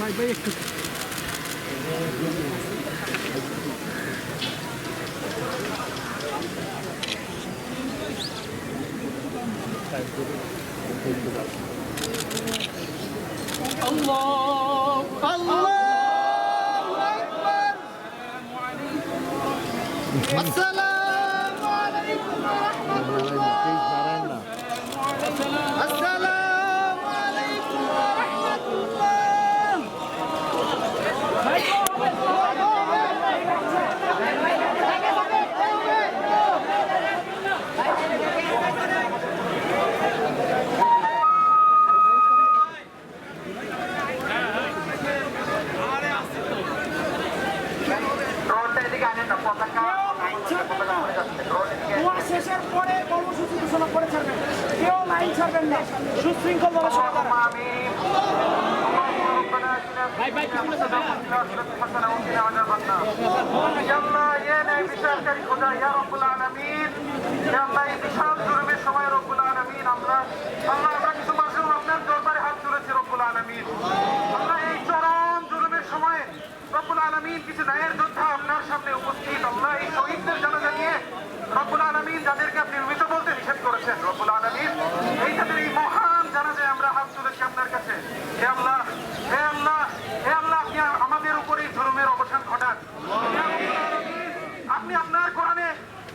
ভাই ভাই একটু আল্লাহ আসসালামু দোয়া শেষের পরে কর্মসূচি ঘোষণা করে ছাড়বেন কেউ লাইন ছাড়বেন না সুশৃঙ্খলভাবে বিশাল জুলুমের সময় রব্বুল আলামিন কিছু ন্যায়ের যোদ্ধা আপনার সামনে উপস্থিত। আল্লাহ এই শহীদদের জানাজা নিয়ে রব্বুল আলামিন যাদেরকে আপনি মৃত বলতে নিষেধ করেছেন, রব্বুল আলামিন, এই তাদের এই মহান জানাজায় আমরা হাত তুলেছি আপনার কাছে। হে আল্লাহ হে আল্লাহ হে আল্লাহ, আপনি আমাদের উপরে এই জুলুমের অবসান ঘটান। আপনি আপনার কোরআনে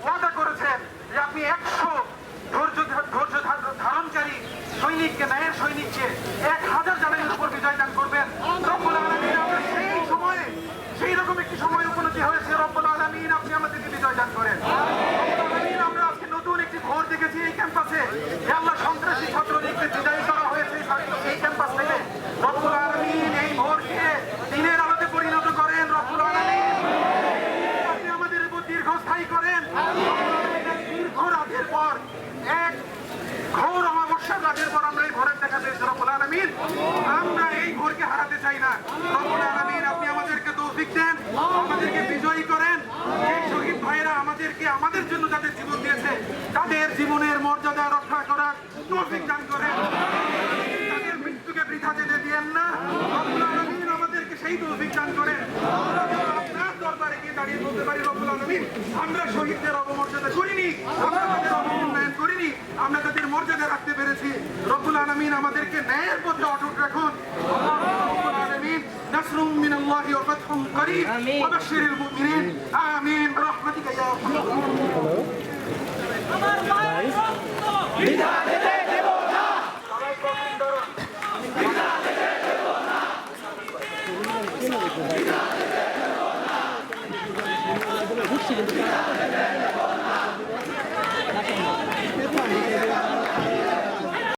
ওয়াদা করেছেন যে আপনি একশো ধৈর্য ধৈর্য ধারণকারী সৈনিককে এক হাজার জানের উপর বিজয় দান করবেন রব্বুল আলামিন আমরা সেই সময়ে সেই রকম একটি সময় উপলব্ধি হয়েছে রব্বুল আলামিন আপনি আমাদেরকে বিজয় দান করেন রব্বুল আলামিন, আমরা আজকে নতুন একটি ভোর দেখেছি এই ক্যাম্পাসে হে আল্লাহ সন্ত্রাসী ছাত্রলীগকে বিদায় করা হয়েছে এই ছাত্র- এই ক্যাম্পাস থেকে রব্বুল আলামিন এই ভোরকে দিনের আলোতে পরিণত করেন রব্বুল আলামিন আপনি আমাদের উপর দীর্ঘস্থায়ী করেন এক আমরা এই ভোরকে হারাতে চাই না আমাদেরকে তৌফিক দেন আমাদেরকে বিজয়ী করেন এই আমাদেরকে আমাদের জন্য যাদের জীবন দিয়েছে তাদের জীবনের মর্যাদা রক্ষা করার তৌফিক দান করেন মৃত্যুকে বৃথা যেতে দিয়েন না আমাদেরকে সেই তৌফিক দান করেন আমরা যেন আপনার দরবারে গিয়ে দাঁড়িয়ে বলতে পারি রব্বুল আলামিন আমরা শহীদদের অবমর্যাদা করিনি আমরা তাদের অবমূল্যায়ন করিনি আমরা তাদের মর্যাদা রাখতে পেরেছি রব্বুল আলামিন আমাদেরকে ন্যায়ের পথে অটুট রাখুন রব্বুল আলামিন نصر من الله وفتح قريب وبشر المؤمنين آمين برحمتك يا أرحم الراحمين ရှိတယ်